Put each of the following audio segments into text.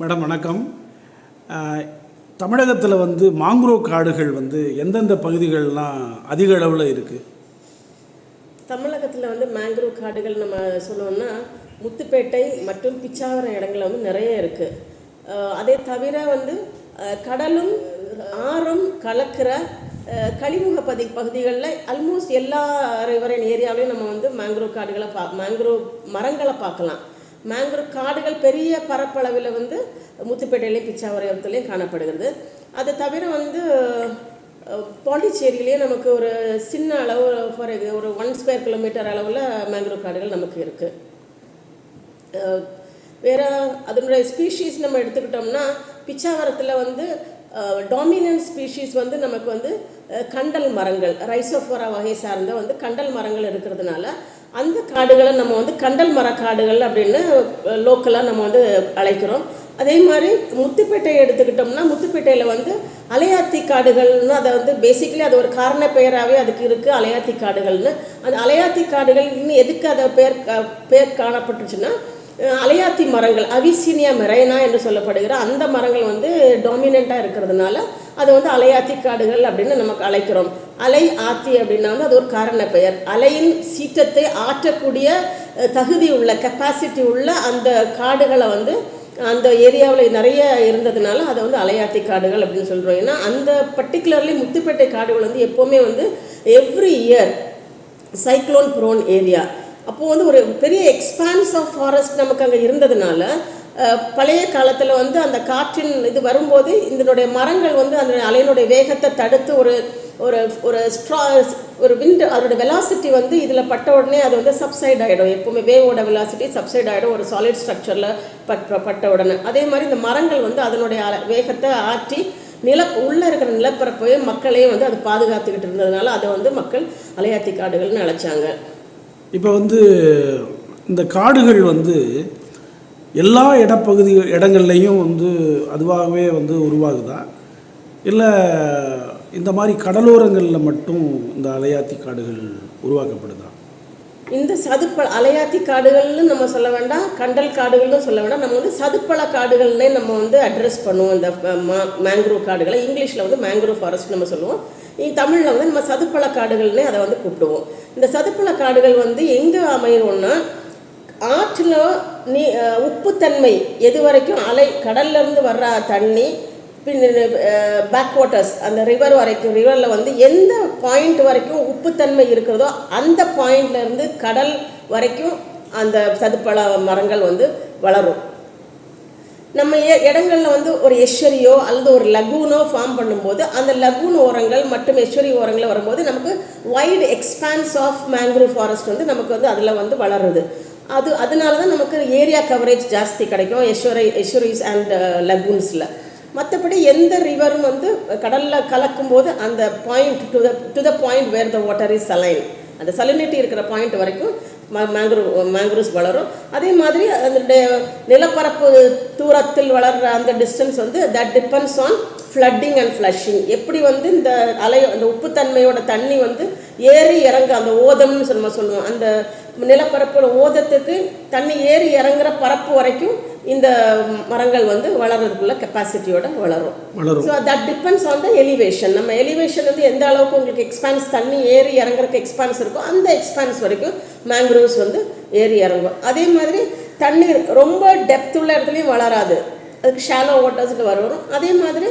Madam வணக்கம். தமிழகத்தில் வந்து மாங்குரோ காடுகள் வந்து எந்தெந்த பகுதிகள்லாம் அதிக அளவில் இருக்குது தமிழகத்தில் வந்து மேங்க்ரோவ் காடுகள் நம்ம சொல்லணும்னா முத்துப்பேட்டை மற்றும் பிச்சாவரம் இடங்கள்ல வந்து நிறைய இருக்குது அதே தவிர வந்து கடலும் ஆறும் கலக்கிற கழிமுக பதி பகுதிகளில் ஆல்மோஸ்ட் எல்லா அரைவரையின் ஏரியாவிலையும் நம்ம வந்து மேங்க்ரோவ் காடுகளை பா மேங்க்ரோ மரங்களை பார்க்கலாம். மேங்க்ரோவ் காடுகள் பெரிய பரப்பளவில் வந்து முத்துப்பேட்டையிலையும் பிச்சாவரத்துலேயும் காணப்படுகிறது. அது தவிர வந்து பாண்டிச்சேரியிலேயே நமக்கு ஒரு சின்ன அளவு ஃபார் ஒரு ஒன் ஸ்கொயர் கிலோமீட்டர் அளவில் மேங்க்ரோவ் காடுகள் நமக்கு இருக்குது வேறு அதனுடைய ஸ்பீஷீஸ் நம்ம எடுத்துக்கிட்டோம்னா பிச்சாவரத்தில் வந்து டாமினன்ட் ஸ்பீஷீஸ் வந்து நமக்கு வந்து கண்டல் மரங்கள் ரைசோஃபோரா வகை சார்ந்த வந்து கண்டல் மரங்கள் இருக்கிறதுனால அந்த காடுகளை நம்ம வந்து கண்டல் மர காடுகள் அப்படின்னு லோக்கலாக நம்ம வந்து அழைக்கிறோம். அதே மாதிரி முத்துப்பேட்டையை எடுத்துக்கிட்டோம்னா முத்துப்பேட்டையில் வந்து அலையாத்தி காடுகள்னு அதை வந்து பேசிக்கலி அது ஒரு காரண பெயராகவே அதுக்கு இருக்குது அலையாத்தி காடுகள்னு. அந்த அலையாத்தி காடுகள் இன்னும் எதுக்கு அதை பேர் கா- பேர் காணப்பட்டுச்சுன்னா அலையாத்தி மரங்கள் அவிசீனியா மெரைனா என்று சொல்லப்படுகிற அந்த மரங்கள் வந்து டாமினண்ட்டாக இருக்கிறதுனால அதை வந்து அலையாத்தி காடுகள் அப்படின்னு நமக்கு அழைக்கிறோம். அலை ஆத்தி அப்படின்னா வந்து அது ஒரு காரண பெயர். அலையின் சீற்றத்தை ஆற்றக்கூடிய தகுதி உள்ள கெப்பாசிட்டி உள்ள அந்த காடுகளை வந்து அந்த ஏரியாவில் நிறைய இருந்ததுனால அதை வந்து அலையாத்தி காடுகள் அப்படின்னு சொல்கிறோம் ஏன்னா அந்த பர்டிகுலர்லி முத்துப்பேட்டை காடுகள் வந்து எப்போவுமே வந்து every year cyclone prone area அப்போது வந்து ஒரு பெரிய எக்ஸ்பான்ஸ் ஆஃப் ஃபாரஸ்ட் நமக்கு அங்கே இருந்ததுனால பழைய காலத்தில் வந்து அந்த காற்றின் இது வரும்போது இதனுடைய மரங்கள் வந்து அந்த அலையினுடைய வேகத்தை தடுத்து ஒரு ஒரு ஒரு ஸ்ட்ரா ஒரு விண்ட் அதோட வெலாசிட்டி வந்து இதில் பட்ட உடனே அது வந்து சப்சைட் ஆகிடும் எப்போவுமே வேவோட வெலாசிட்டி சப்சைட் ஆகிடும் ஒரு சாலிட் ஸ்ட்ரக்சரில் பட் பட்ட உடனே. அதே மாதிரி இந்த மரங்கள் வந்து அதனுடைய வேகத்தை ஆற்றி நில உள்ளே இருக்கிற நிலப்பரப்பையும் மக்களையும் வந்து அது பாதுகாத்துக்கிட்டு இருந்ததுனால அதை வந்து மக்கள் அலையாத்தி காடுகள்னு அழைச்சாங்க இப்போ வந்து இந்த காடுகள் வந்து எல்லா இடப்பகுதி இடங்கள்லையும் வந்து அதுவாகவே வந்து உருவாகுதா? இல்லை இந்த மாதிரி கடலோரங்களில் மட்டும் இந்த அலையாத்தி காடுகள் உருவாக்கப்படுதா? இந்த சதுப்ப அலையாத்தி காடுகள்னு நம்ம சொல்ல வேண்டாம் கண்டல் காடுகள்னு சொல்ல வேண்டாம். நம்ம வந்து சதுப்பள காடுகள்னே நம்ம வந்து அட்ரஸ் பண்ணுவோம். இந்த மேங்க்ரோவ் காடுகளை. இங்கிலீஷில் வந்து மேங்க்ரோவ் ஃபாரஸ்ட் நம்ம சொல்லுவோம். இ- வந்து நம்ம சதுப்பள காடுகள்னே அதை வந்து கூப்பிடுவோம். இந்த சதுப்பள காடுகள் வந்து எங்கே அமையும்னா ஆற்றில் நீ உப்புத்தன்மை எது வரைக்கும் அலை கடல்லேருந்து வர்ற தண்ணி பேக் வாட்டர்ஸ் அந்த ரிவர் வரைக்கும் ரிவரில் வந்து எந்த பாயிண்ட் வரைக்கும் உப்புத்தன்மை இருக்கிறதோ அந்த பாயிண்ட்லேருந்து கடல் வரைக்கும் அந்த சதுப்பள மரங்கள் வந்து வளரும். நம்ம இடங்களில் இடங்கள்ல வந்து ஒரு எஸ்வரியோ அல்லது ஒரு லகூனோ ஃபார்ம் பண்ணும்போது அந்த லகூன் ஓரங்கள் மற்றும் எஸ்வரி ஓரங்களில் வரும்போது நமக்கு wide expanse of mangrove forest வந்து நமக்கு வந்து அதில் வந்து வளருது. அது அதனால தான் நமக்கு ஏரியா கவரேஜ் ஜாஸ்தி கிடைக்கும் எஸ்வரி எஸ்வரிஸ் அண்ட் லகூன்ஸில் மற்றபடி எந்த ரிவரும் வந்து கடலில் கலக்கும்போது அந்த point to the to the point where the water is saline அந்த சலினிட்டி இருக்கிற பாயிண்ட் வரைக்கும் மேங்க்ரூவ் மேங்க்ரூவ்ஸ் வளரும். அதே மாதிரி அதனுடைய நிலப்பரப்பு தூரத்தில் வளர்கிற அந்த டிஸ்டன்ஸ் வந்து that depends on flooding and flushing எப்படி வந்து இந்த அலை அந்த உப்புத்தன்மையோட தண்ணி வந்து ஏறி இறங்க அந்த ஓதம்னு நம்ம சொல்லுவோம். அந்த நிலப்பரப்போட ஓதத்துக்கு தண்ணி ஏறி இறங்குற பரப்பு வரைக்கும் இந்த மரங்கள் வந்து வளர்றதுக்குள்ள கெப்பாசிட்டியோட வளரும். வளரும். So that depends on the elevation நம்ம எலிவேஷன் வந்து எந்த அளவுக்கு உங்களுக்கு எக்ஸ்பான்ஸ் தண்ணி ஏறி இறங்குறதுக்கு எக்ஸ்பான்ஸ் இருக்கோ அந்த எக்ஸ்பான்ஸ் வரைக்கும் மேங்க்ரோவ்ஸ் வந்து ஏறி இறங்கும். அதே மாதிரி தண்ணீர் ரொம்ப டெப்த் உள்ள இடத்துலையும் வளராது. அதுக்கு ஷாலோ வாட்டர்ஸ்னு வரும். அதே மாதிரி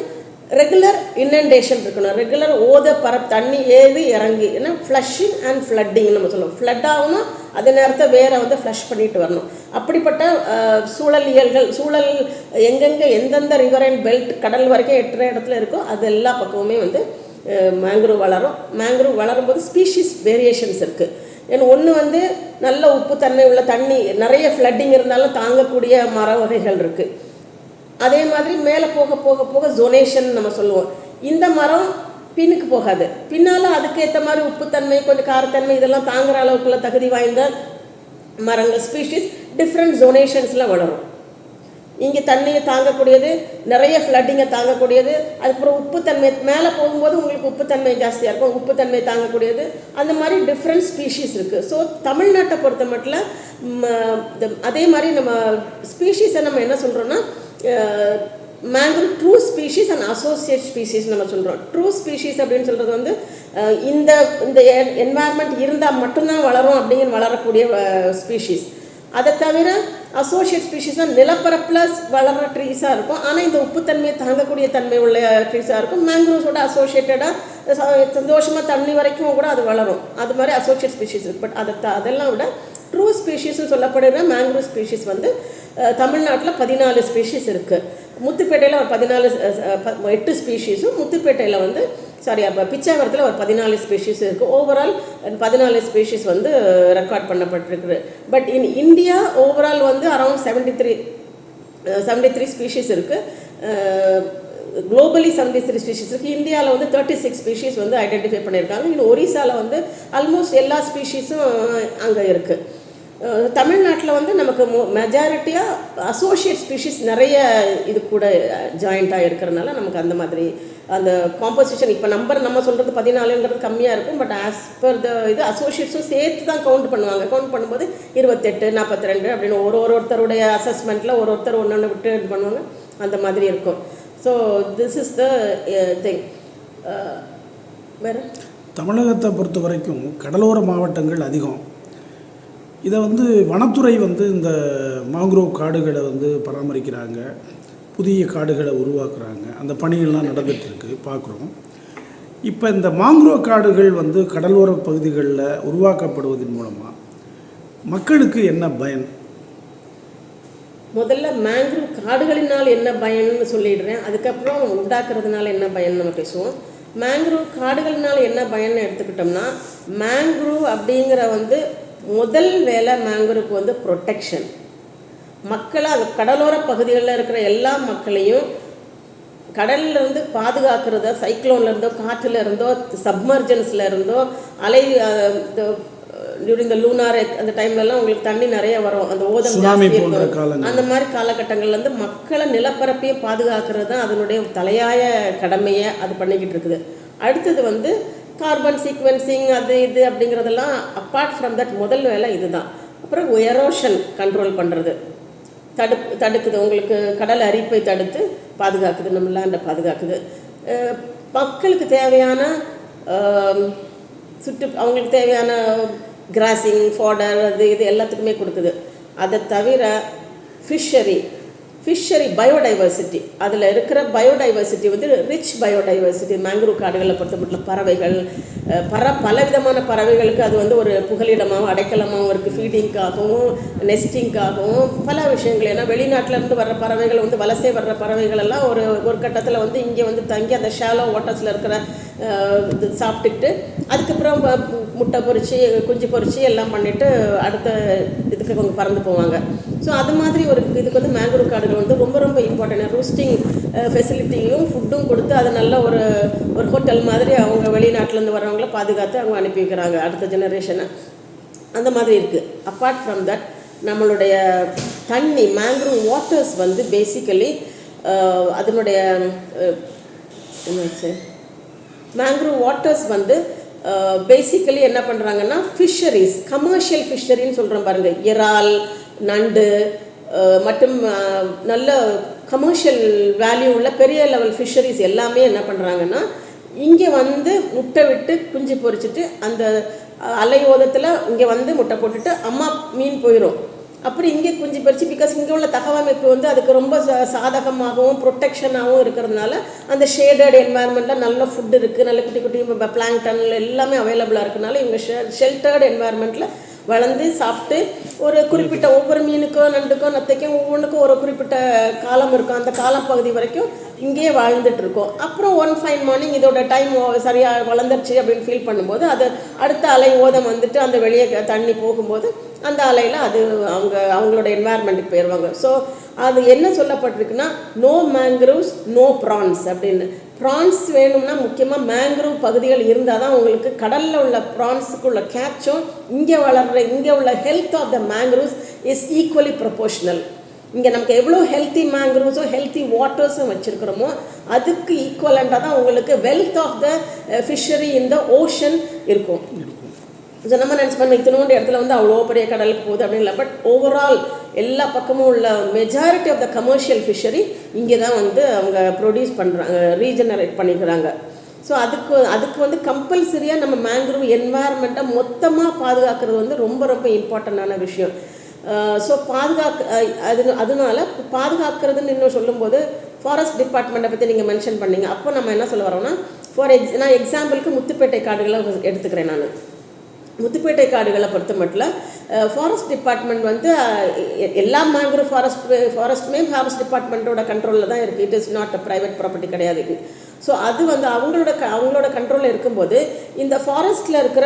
ரெகுலர் இன்னண்டேஷன் இருக்கணும். ரெகுலர் ஓத பர தண்ணி ஏறி இறங்கி ஏன்னா ஃப்ளஷிங் அண்ட் ஃப்ளட்டிங் நம்ம சொல்லுவோம். ஃப்ளட் ஆகணும் அதே நேரத்தை வேற வந்து ஃப்ளஷ் பண்ணிட்டு வரணும். அப்படிப்பட்ட சூழலியல்கள் சூழல் எங்கெங்கே எந்தெந்த ரிவர் அண்ட் பெல்ட் கடல் வரைக்கும் எட்டுற இடத்துல இருக்கோ அது எல்லா பக்கமுமே வந்து மேங்க்ரோவ் வளரும். மேங்க்ரூவ் வளரும்போது ஸ்பீஷிஸ் வேரியேஷன்ஸ் இருக்குது ஏன்னா ஒன்று வந்து நல்ல உப்பு தன்மை உள்ள தண்ணி நிறைய ஃப்ளட்டிங் இருந்தாலும் தாங்கக்கூடிய மர வகைகள் இருக்குது அதே மாதிரி மேலே போக போக போக ஜொனேஷன் நம்ம சொல்லுவோம். இந்த மரம் பின்னுக்கு போகாது. பின்னால் அதுக்கேற்ற மாதிரி உப்புத்தன்மை கொஞ்சம் காரத்தன்மை இதெல்லாம் தாங்குற அளவுக்குள்ள தகுதி வாய்ந்த மரங்கள் ஸ்பீஷிஸ் டிஃப்ரெண்ட் ஜொனேஷன்ஸில் வளரும். இங்கே தண்ணியை தாங்கக்கூடியது நிறைய ஃப்ளட்டிங்கை தாங்கக்கூடியது அதுக்கப்புறம் உப்புத்தன்மை மேலே போகும்போது உங்களுக்கு உப்புத்தன்மை ஜாஸ்தியாக இருக்கும் உப்புத்தன்மை தாங்கக்கூடியது. அந்த மாதிரி டிஃப்ரெண்ட் ஸ்பீஷீஸ் இருக்குது ஸோ தமிழ்நாட்டை பொறுத்த மட்டும் இந்த- அதே மாதிரி நம்ம ஸ்பீஷீஸை நம்ம என்ன சொல்கிறோன்னா mangrove true species and associate species நம்ம சொல்கிறோம் ட்ரூ ஸ்பீஷீஸ் அப்படின்னு சொல்கிறது வந்து இந்த இந்த என்வாயர்மெண்ட் இருந்தால் மட்டும்தான் வளரும் அப்படிங்கிற வளரக்கூடிய ஸ்பீஷீஸ் அதை தவிர அசோசியேட் ஸ்பீஷீஸ்னால் நிலப்பரப்பில் வளர்கிற ட்ரீஸாக இருக்கும். ஆனால் இந்த உப்புத்தன்மையை தாங்கக்கூடிய தன்மை உள்ள ட்ரீஸாக இருக்கும். மேங்க்ரோவ்ஸோட அசோசியேட்டடாக சந்தோஷமாக தண்ணி வரைக்கும் கூட அது வளரும். அது மாதிரி அசோசியேட் ஸ்பீஷீஸ் இருக்கு. பட் அதை த- அதெல்லாம் விட ட்ரூ ஸ்பீஷீஸ்னு சொல்லப்படுகிற மேங்க்ரோவ் ஸ்பீஷீஸ் வந்து தமிழ்நாட்டில் பதினாலு ஸ்பீஷீஸ் இருக்குது முத்துப்பேட்டையில் ஒரு பதினாலு எட்டு ஸ்பீஷீஸும் முத்துப்பேட்டையில் வந்து சாரி அப்போ பிச்சாவரத்தில் ஒரு பதினாலு ஸ்பீஷீஸ் இருக்குது ஓவரால் பதினாலு ஸ்பீஷீஸ் வந்து ரெக்கார்ட் பண்ணப்பட்டிருக்குது. பட் இன் இந்தியா ஓவரால் வந்து around seventy three seventy three species இருக்குது குளோபலி செவன்டி த்ரீ ஸ்பீஷீஸ் இருக்குது இந்தியாவில் வந்து தேர்ட்டி சிக்ஸ் ஸ்பீஷீஸ் வந்து ஐடென்டிஃபை பண்ணியிருக்காங்க இன்னும் ஒரிசாவில் வந்து ஆல்மோஸ்ட் எல்லா ஸ்பீஷீஸும் அங்கே இருக்குது தமிழ்நாட்டில் வந்து நமக்கு மெஜாரிட்டியாக அசோசியேட் ஸ்பீஷிஸ் நிறைய இது கூட ஜாயிண்ட்டாக இருக்கிறனால நமக்கு அந்த மாதிரி அந்த காம்போசிஷன் இப்போ நம்பர் நம்ம சொல்கிறது பதினாலுங்கிறது கம்மியாக இருக்கும் பட் ஆஸ் பர் த இது அசோசியேட்ஸும் சேர்த்து தான் கவுண்ட் பண்ணுவாங்க. கவுண்ட் பண்ணும்போது இருபத்தெட்டு நாற்பத்தி ரெண்டு அப்படின்னு ஒரு ஒரு ஒருத்தருடைய அசஸ்மெண்ட்டில் ஒரு ஒருத்தர் ஒன்று ஒன்று விட்டு இது பண்ணுவாங்க. அந்த மாதிரி இருக்கும். So this is the thing வேறு? தமிழகத்தை பொறுத்த வரைக்கும் கடலோர மாவட்டங்கள் அதிகம். இதை வந்து வனத்துறை வந்து இந்த மாங்க்ரோவ் காடுகளை வந்து பராமரிக்கிறாங்க. புதிய காடுகளை உருவாக்குறாங்க. அந்த பணிகள்லாம் நடந்துகிட்ருக்கு. பார்க்குறோம். இப்போ இந்த மாங்க்ரோவ் காடுகள் வந்து கடலோர பகுதிகளில் உருவாக்கப்படுவதன் மூலமாக மக்களுக்கு என்ன பயன்? முதல்ல மேங்க்ரோவ் காடுகளினால் என்ன பயன்னு சொல்லிடுறேன். அதுக்கப்புறம் உண்டாக்குறதுனால என்ன பயன் நம்ம பேசுவோம். மேங்க்ரோவ் காடுகளினால் என்ன பயன்னு எடுத்துக்கிட்டோம்னா மேங்க்ரோவ் அப்படிங்கிற வந்து முதல் வேலை மேங்க்ரூவுக்கு வந்து ப்ரொட்டெக்ஷன் மக்களை அது கடலோர பகுதிகளில் இருக்கிற எல்லா மக்களையும் கடல்ல இருந்து பாதுகாக்கிறத சைக்ளோன்ல இருந்தோ காற்றுல இருந்தோ சப்மர்ஜன்ஸ்ல இருந்தோ அலை டியூரிங் த லூனார் அந்த டைம்லலாம் உங்களுக்கு தண்ணி நிறைய வரும். அந்த ஓதம். அந்த மாதிரி காலகட்டங்கள்ல இருந்து மக்களை நிலப்பரப்பையும் பாதுகாக்கிறது தான் அதனுடைய தலையாய கடமையை அது பண்ணிக்கிட்டு இருக்குது. அடுத்தது வந்து கார்பன் சீக்வென்சிங் அது இது அப்படிங்கிறதெல்லாம் அப்பார்ட் ஃப்ரம் தட் முதல் வேலை இதுதான். அப்புறம் எரோஷன் கண்ட்ரோல் பண்ணுறது தடு தடுக்குது. உங்களுக்கு கடல் அரிப்பை தடுத்து பாதுகாக்குது. நம்ம லேண்டை பாதுகாக்குது. மக்களுக்கு தேவையான சுற்று அவங்களுக்கு தேவையான கிராசிங் ஃபாடர் அது இது எல்லாத்துக்குமே கொடுக்குது. அதை தவிர ஃபிஷ்ஷரி ஃபிஷ்ஷரி பயோடைவர்சிட்டி அதில் இருக்கிற பயோடைவர்சிட்டி வந்து ரிச் பயோடைவர்சிட்டி மேங்க்ரூவ் காடுகளை பொறுத்த மட்டும் பறவைகள் பற பற பலவிதமான பறவைகளுக்கு அது வந்து ஒரு புகலிடமாகவும் அடைக்கலமாகவும் இருக்குது ஃபீடிங்காகவும் நெஸ்டிங்காகவும் பல விஷயங்கள். ஏன்னா வெளிநாட்டிலேருந்து வர்ற பறவைகள் வந்து வலசை வர்ற பறவைகள் எல்லாம் ஒரு ஒரு கட்டத்தில் வந்து இங்கே வந்து தங்கி அந்த ஷாலோ வாட்டர்ஸில் இருக்கிற இது சாப்பிட்டுக்கிட்டு அதுக்கப்புறம் முட்டை பொறிச்சு குஞ்சு பொறிச்சு எல்லாம் பண்ணிவிட்டு அடுத்த இதுக்கு அவங்க பறந்து போவாங்க. ஸோ அது மாதிரி ஒரு இதுக்கு வந்து மேங்க்ரூவ் காடுகள் வந்து ரொம்ப ரொம்ப இம்பார்ட்டன்ட் ரூஸ்டிங் ஃபெசிலிட்டியும் ஃபுட்டும் கொடுத்து அது நல்ல ஒரு ஒரு ஹோட்டல் மாதிரி அவங்க வெளிநாட்டிலேருந்து வரவங்கள பாதுகாத்து அவங்க அனுப்பி வைக்கிறாங்க அடுத்த ஜெனரேஷனை அந்த மாதிரி இருக்குது அப்பார்ட் ஃப்ரம் தட் நம்மளுடைய தண்ணி மேங்க்ரூவ் வாட்டர்ஸ் வந்து பேசிக்கலி அதனுடைய மேங்க்ரூவ் வாட்டர்ஸ் வந்து பேசிக்கலி என்ன பண்ணுறாங்கன்னா ஃபிஷரிஸ் கமர்ஷியல் ஃபிஷரின்னு சொல்கிறோம் பாருங்கள் இறால் நண்டு மற்றும் நல்ல கமர்ஷியல் வேல்யூ உள்ள பெரிய லெவல் ஃபிஷரிஸ் எல்லாமே என்ன பண்ணுறாங்கன்னா இங்கே வந்து முட்டை விட்டு குஞ்சு பொறிச்சிட்டு அந்த அலை ஓதத்தில் இங்கே வந்து முட்டை போட்டுட்டு அம்மா மீன் போயிடும் அப்புறம் இங்கே குஞ்சு பறிச்சு பிகாஸ் இங்கே உள்ள தகவமைப்பு வந்து அதுக்கு ரொம்ப சா- சாதகமாகவும் ப்ரொட்டெக்ஷனாகவும் இருக்கிறதுனால அந்த ஷேடட் என்வாயர்மெண்ட்டில் நல்ல ஃபுட் இருக்குது நல்ல குட்டி குட்டி பிளாங்டன் எல்லாமே அவைலபிளாக இருக்கனால இவங்க ஷெ ஷெல்டர்டு என்வாயர்மெண்ட்டில் வளர்ந்து சாப்பிட்டு ஒரு குறிப்பிட்ட ஒவ்வொரு மீனுக்கும் நண்டுக்கும் நத்தைக்கும் ஒவ்வொன்றுக்கும் ஒரு குறிப்பிட்ட காலம் இருக்கும். அந்த காலம் பகுதி வரைக்கும் இங்கேயே வாழ்ந்துட்டு இருக்கோம் அப்புறம் ஒன் ஃபைன் மார்னிங் இதோட டைம் சரியாக வளர்ந்துருச்சு அப்படின்னு ஃபீல் பண்ணும்போது அது அடுத்த அலை ஓதம் வந்துட்டு அந்த வெளியே தண்ணி போகும்போது அந்த அலையில் அது அவங்க அவங்களோட என்வாயர்மெண்ட்டுக்கு போயிடுவாங்க ஸோ அது என்ன சொல்லப்பட்டிருக்குன்னா நோ மேங்க்ரூவ்ஸ் நோ ப்ரான்ஸ் அப்படின்னு. ப்ரான்ஸ் வேணும்னா முக்கியமாக மேங்க்ரூவ் பகுதிகள் இருந்தால் தான் உங்களுக்கு கடலில் உள்ள ப்ரான்ஸுக்கு உள்ள கேட்சும் இங்கே வளர்கிற இங்கே உள்ள health of the mangroves is equally proportional இங்கே நமக்கு எவ்வளோ ஹெல்த்தி மேங்க்ரோவ்ஸும் ஹெல்த்தி வாட்டர்ஸும் வச்சுருக்கிறோமோ அதுக்கு ஈக்குவலண்ட்டாக தான் உங்களுக்கு wealth of the fishery in the ocean இருக்கும். ஸோ நம்ம பண்ண இத்தனோண்டு இடத்துல வந்து அவ்வளோ பெரிய கடலுக்கு போகுது அப்படின்னு இல்லை. பட் ஓவரால் எல்லா பக்கமும் உள்ள majority of the commercial fishery இங்கே தான் வந்து அவங்க ப்ரொடியூஸ் பண்ணுறாங்க ரீஜனரேட் பண்ணிக்கிறாங்க. ஸோ அதுக்கு அதுக்கு வந்து கம்பல்சரியாக நம்ம மேங்க்ரோவ் என்வாயர்மெண்ட்டை மொத்தமாக பாதுகாக்கிறது வந்து ரொம்ப ரொம்ப இம்பார்ட்டண்ட்டான விஷயம். ஸோ பாதுகாக்க அது அதனால பாதுகாக்கிறதுன்னு இன்னும் சொல்லும்போது ஃபாரஸ்ட் டிபார்ட்மெண்ட்டை பற்றி நீங்கள் மென்ஷன் பண்ணீங்க. அப்போ நம்ம என்ன சொல்ல வரோம்னா ஃபார் எக்ஸ் நான் எக்ஸாம்பிளுக்கு முத்துப்பேட்டை காடுகளை எடுத்துக்கிறேன் நான். முத்துப்பேட்டை காடுகளை பொறுத்த மட்டும் ஃபாரஸ்ட் டிபார்ட்மெண்ட் வந்து எ- எல்லா மேங்க்ரோவ் ஃபாரஸ்ட் ஃபாரஸ்ட்டுமே ஃபாரஸ்ட் டிபார்ட்மெண்ட்டோட கண்ட்ரோலில் தான் இருக்குது it is not a private property கிடையாது. ஸோ அது வந்து அவங்களோட க- அவங்களோட கண்ட்ரோலில் இருக்கும்போது இந்த ஃபாரஸ்ட்டில் இருக்கிற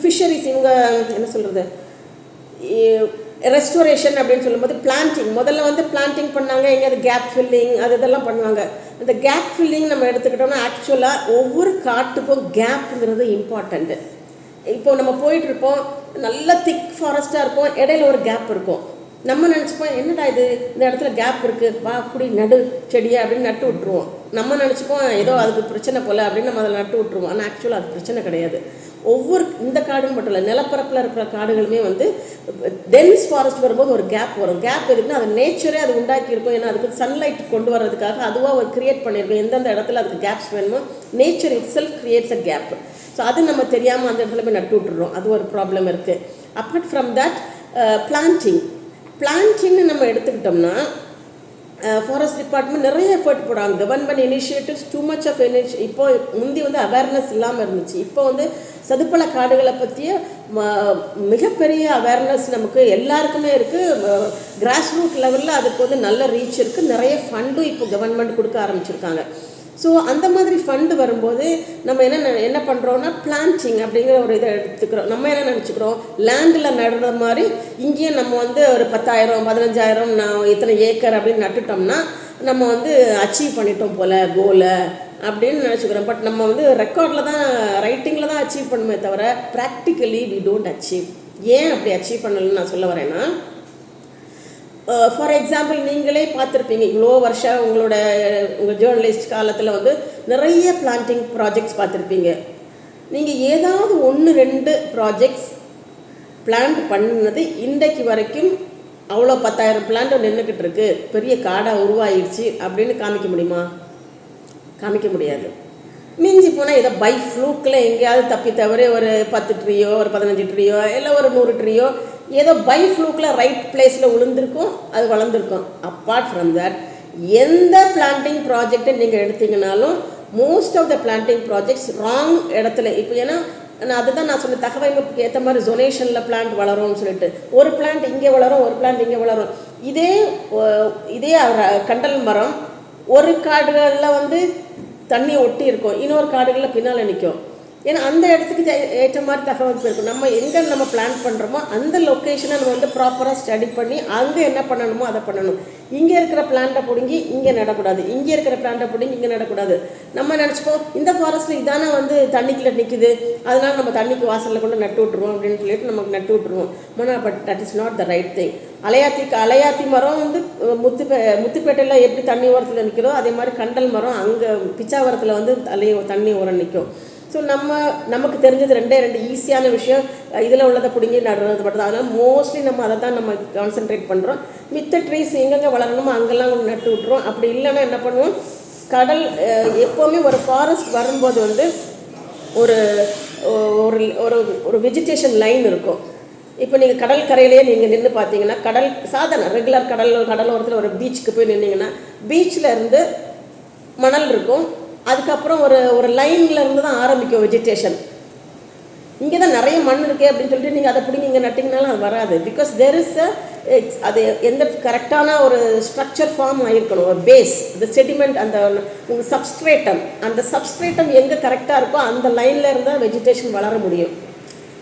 ஃபிஷரிஸ் இவங்க என்ன சொல்கிறது ரெஸ்டோரேஷன் அப்படின்னு சொல்லும்போது பிளான்டிங் முதல்ல வந்து பிளான்டிங் பண்ணாங்க எங்கேயாவது கேப் ஃபில்லிங் அது இதெல்லாம் பண்ணுவாங்க. அந்த கேப் ஃபில்லிங் நம்ம எடுத்துக்கிட்டோம்னா ஆக்சுவலாக ஒவ்வொரு காட்டுக்கும் கேப்புங்கிறது இம்பார்ட்டண்ட்டு இப்போ நம்ம போயிட்டுருப்போம் நல்ல திக் ஃபாரஸ்ட்டாக இருக்கும் இடையில ஒரு கேப் இருக்கும். நம்ம நினச்சிப்போம் என்னடா இது? இந்த இடத்துல கேப் இருக்குது வா அப்படி நடு செடியை அப்படின்னு நட்டு விட்ருவோம் நம்ம நினச்சிப்போம் ஏதோ அதுக்கு பிரச்சனை போல அப்படின்னு நம்ம அதில் நட்டு விட்ருவோம் ஆனால் ஆக்சுவலாக அது பிரச்சனை கிடையாது. ஒவ்வொரு இந்த காடுன்னு மட்டும் இல்லை நிலப்பரப்பில் இருக்கிற காடுகளுமே வந்து டென்ஸ் ஃபாரஸ்ட் வரும்போது ஒரு கேப் வரும். கேப் இருக்குன்னா அது நேச்சரே அது உண்டாக்கி இருக்கும் ஏன்னா அதுக்கு சன்லைட் கொண்டு வர்றதுக்காக அதுவாக ஒரு கிரியேட் பண்ணியிருக்கோம். எந்தெந்த இடத்துல அதுக்கு கேப்ஸ் வேணுமோ nature itself creates a gap so அது நம்ம தெரியாமல் அந்த இடத்துல போய் நட்டு விட்டுறோம். அது ஒரு ப்ராப்ளம் இருக்குது அப்பார்ட் ஃப்ரம் தட் பிளான்டிங் பிளான்டிங்னு நம்ம எடுத்துக்கிட்டோம்னா ஃபாரஸ்ட் டிபார்ட்மெண்ட் நிறைய எஃபர்ட் போடுறாங்க government initiatives too much of இனிஷ் இப்போ முந்தி வந்து அவேர்னஸ் இல்லாமல் இருந்துச்சு. இப்போ வந்து சதுப்பல காடுகளை பற்றிய ம- மிகப்பெரிய அவேர்னஸ் நமக்கு எல்லாருக்குமே இருக்குது கிராஸ் ரூட் லெவலில் அதுக்கு வந்து நல்ல ரீச் இருக்குது நிறைய ஃபண்டும் இப்போ கவர்மெண்ட் கொடுக்க ஆரம்பிச்சிருக்காங்க. ஸோ அந்த மாதிரி ஃபண்டு வரும்போது நம்ம என்ன என்ன பண்ணுறோம்னா பிளான்டிங் அப்படிங்கிற ஒரு இதை எடுத்துக்கிறோம். நம்ம என்ன நினச்சிக்கிறோம்? லேண்டில் நடுற மாதிரி இங்கேயே நம்ம வந்து ஒரு பத்தாயிரம் பதினஞ்சாயிரம் நான் இத்தனை ஏக்கர் அப்படின்னு நட்டுட்டோம்னா நம்ம வந்து அச்சீவ் பண்ணிட்டோம் போல கோலை அப்படின்னு நினச்சிக்கிறோம். பட் நம்ம வந்து ரெக்கார்டில் தான் ரைட்டிங்கில் தான் அச்சீவ் பண்ணுமே தவிர ப்ராக்டிக்கலி வி டோன்ட் அச்சீவ் ஏன் அப்படி அச்சீவ் பண்ணலன்னு நான் சொல்ல வரேன்னா Uh, ஃபார் எக்ஸாம்பிள் நீங்களே பார்த்துருப்பீங்க இவ்வளோ வருஷம் உங்களோட உங்கள் ஜேர்னலிஸ்ட் காலத்தில் வந்து நிறைய பிளான்டிங் ப்ராஜெக்ட்ஸ் பார்த்துருப்பீங்க. நீங்கள் ஏதாவது ஒன்று ரெண்டு ப்ராஜெக்ட்ஸ் பிளான்ட் பண்ணது இன்றைக்கு வரைக்கும் அவ்வளோ பத்தாயிரம் பிளான்ட் நின்றுக்கிட்டு இருக்கு பெரிய காடாக உருவாயிடுச்சு அப்படின்னு காமிக்க முடியுமா? காமிக்க முடியாது. மிஞ்சி போனால் இதை பை ஃப்ளூக்கில் எங்கேயாவது தப்பி தவிர ஒரு பத்து ட்ரீயோ ஒரு பதினஞ்சு ட்ரீயோ இல்லை ஒரு நூறு ட்ரீயோ ஏதோ பை ஃப்ளூக்கில் ரைட் பிளேஸில் விழுந்திருக்கும் அது வளர்ந்துருக்கும். அப்பார்ட் ஃப்ரம் தட் எந்த பிளான்டிங் ப்ராஜெக்டை நீங்கள் எடுத்தீங்கனாலும் most of the planting projects wrong இடத்துல இப்போ ஏன்னா நான் அதுதான் நான் சொன்ன தகவமைப்புக்கு ஏற்ற மாதிரி ஜொனேஷனில் பிளான்ட் வளரும்னு சொல்லிட்டு. ஒரு பிளான்ட் இங்கே வளரும் ஒரு பிளான்ட் இங்கே வளரும். இதே இதே கண்டல் மரம் ஒரு காடுகளில் வந்து தண்ணி ஒட்டி இருக்கும் இன்னொரு காடுகளில் பின்னால் நிற்கும் ஏன்னா அந்த இடத்துக்கு தே- ஏற்ற மாதிரி தகவல் இருக்கும் நம்ம எங்கே நம்ம பிளான் பண்ணுறோமோ அந்த லொக்கேஷனை நம்ம வந்து ப்ராப்பராக ஸ்டடி பண்ணி அங்கே என்ன பண்ணணுமோ அதை பண்ணணும். இங்கே இருக்கிற பிளான்ட்டை பிடுங்கி இங்கே நடக்கூடாது. இங்கே இருக்கிற பிளான்ட்டை பிடுங்கி இங்கே நடக்கூடாது. நம்ம நினச்சிப்போம் இந்த ஃபாரஸ்ட்டில் இதானே வந்து தண்ணிக்குள்ளே நிற்குது அதனால் நம்ம தண்ணிக்கு வாசலில் கொண்டு நட்டு விட்ருவோம் அப்படின்னு சொல்லிட்டு நமக்கு நட்டு விட்ருவோம் ஆனால் but that is not the right thing அலையாத்தி அலையாத்தி மரம் வந்து முத்துப்பே முத்துப்பேட்டையில் எப்படி தண்ணி ஓரத்தில் நிற்கிறோ அதே மாதிரி கண்டல் மரம் அங்கே பிச்சாவரத்தில் வந்து தண்ணி தண்ணி ஓரம் நிற்கும் ஸோ நம்ம நமக்கு தெரிஞ்சது ரெண்டே ரெண்டு ஈஸியான விஷயம். இதில் உள்ளதை பிடுங்கி நடுறது மட்டும் தான். அதனால் மோஸ்ட்லி நம்ம அதை தான் நம்ம கான்சென்ட்ரேட் பண்ணுறோம் மித்த ட்ரீஸ் எங்கெங்கே வளரணுமோ அங்கெல்லாம் நட்டு விட்ருவோம் அப்படி இல்லைன்னா என்ன பண்ணுவோம்? கடல் எப்போவுமே ஒரு ஃபாரஸ்ட் வரும்போது வந்து ஒரு ஒரு ஒரு ஒரு வெஜிடேஷன் லைன் இருக்கும். இப்போ நீங்கள் கடல் கரையிலேயே நீங்கள் நின்று பார்த்தீங்கன்னா கடல் சாதாரண ரெகுலர் கடல் கடலோரத்தில் ஒரு பீச்சுக்கு போய் நின்னீங்கன்னா பீச்சில் இருந்து மணல் இருக்கும். அதுக்கப்புறம் ஒரு ஒரு லைனில் இருந்து தான் ஆரம்பிக்கும் வெஜிடேஷன் இங்கே தான் நிறைய மண் இருக்கே அப்படின்னு சொல்லிட்டு நீங்கள் அதை பிடிங்க இங்கே நட்டிங்கனாலும் அது வராது. பிகாஸ் தெர் இஸ் அ அது எந்த கரெக்டான ஒரு ஸ்ட்ரக்சர் ஃபார்ம் ஆகிருக்கணும் ஒரு பேஸ் இந்த செடிமெண்ட் அந்த உங்கள் சப்ஸ்ட்ரேட்டம் அந்த சப்ஸ்ட்ரேட்டம் எங்கே கரெக்டாக இருக்கோ அந்த லைனில் இருந்தால் வெஜிடேஷன் வளர முடியும்.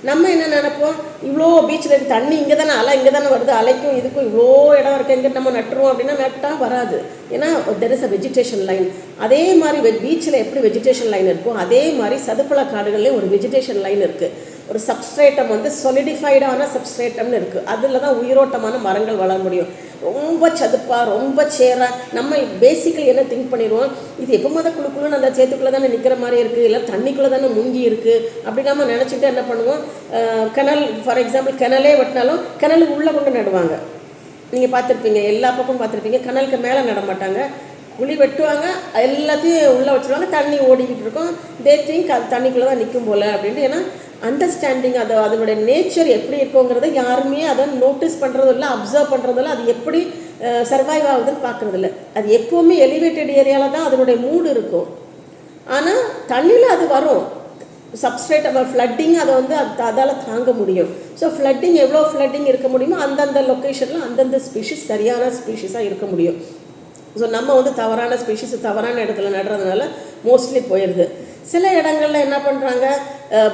நம்ம என்ன நினைப்போம்? இவ்வளோ பீச்சில் இருக்குது தண்ணி இங்கே தானே அலை இங்கே தானே வருது அலைக்கும் இதுக்கும் இவ்வளோ இடம் இருக்கு எங்கே நம்ம நட்டுருவோம் அப்படின்னா நட்டால் வராது. ஏன்னா there is a vegetation line அதே மாதிரி பீச்சில் எப்படி வெஜிடேஷன் லைன் இருக்கோ அதே மாதிரி சதுப்பழ காடுகள்லேயும் ஒரு வெஜிடேஷன் லைன் இருக்குது ஒரு சப்ஸ்ட்ரேட்டம் வந்து சொலிடிஃபைடான சப்ஸ்ட்ரேட்டம்னு இருக்குது அதில் தான் உயிரோட்டமான மரங்கள் வளர முடியும். ரொம்ப சதுப்பாக ரொம்ப சேராக நம்ம பேசிக்கலி என்ன திங்க் பண்ணிடுவோம்? இது எப்போ மொதல் குழுக்குழுன்னு அந்த சேத்துக்குள்ளே தானே நிற்கிற மாதிரி இருக்குது இல்லை தண்ணிக்குள்ளே தானே முங்கி இருக்குது அப்படி நம்ம நினச்சிட்டு என்ன பண்ணுவோம்? கிணல் ஃபார் எக்ஸாம்பிள் கிணலே வெட்டினாலும் கிணலுக்கு உள்ளே கொண்டு நடுவாங்க. நீங்கள் பார்த்துருப்பீங்க எல்லா பக்கமும் பார்த்துருப்பீங்க கிணலுக்கு மேலே நட மாட்டாங்க. குழி வெட்டுவாங்க எல்லாத்தையும் உள்ளே வச்சுருவாங்க தண்ணி ஓடிக்கிட்டு இருக்கும். தே திங்க் அது தண்ணிக்குள்ளே தான் நிற்கும் போல் அப்படின்ட்டு ஏன்னா அண்டர்ஸ்டாண்டிங் அது அதனுடைய நேச்சர் எப்படி இருக்குங்கிறத யாருமே அதை நோட்டீஸ் பண்ணுறதும் இல்லை அப்சர்வ் பண்ணுறதும் இல்லை அது எப்படி சர்வைவ் ஆகுதுன்னு பார்க்குறது இல்லை அது எப்போவுமே எலிவேட்டட் ஏரியாவில் தான் அதனுடைய மூடு இருக்கும். ஆனால் தண்ணியில் அது வரும். சப்ஸ்ட்ரேட் நம்ம ஃப்ளட்டிங் அதை வந்து அது அதால் தாங்க முடியும். ஸோ ஃப்ளட்டிங் எவ்வளோ ஃப்ளட்டிங் இருக்க முடியுமோ அந்தந்த லொக்கேஷனில் அந்தந்த ஸ்பீஷிஸ் சரியான ஸ்பீஷிஸாக இருக்க முடியும். ஸோ நம்ம வந்து தவறான ஸ்பீஷிஸ் தவறான இடத்துல நடுறதுனால மோஸ்ட்லி போயிடுது சில இடங்கள்ல என்ன பண்ணுறாங்க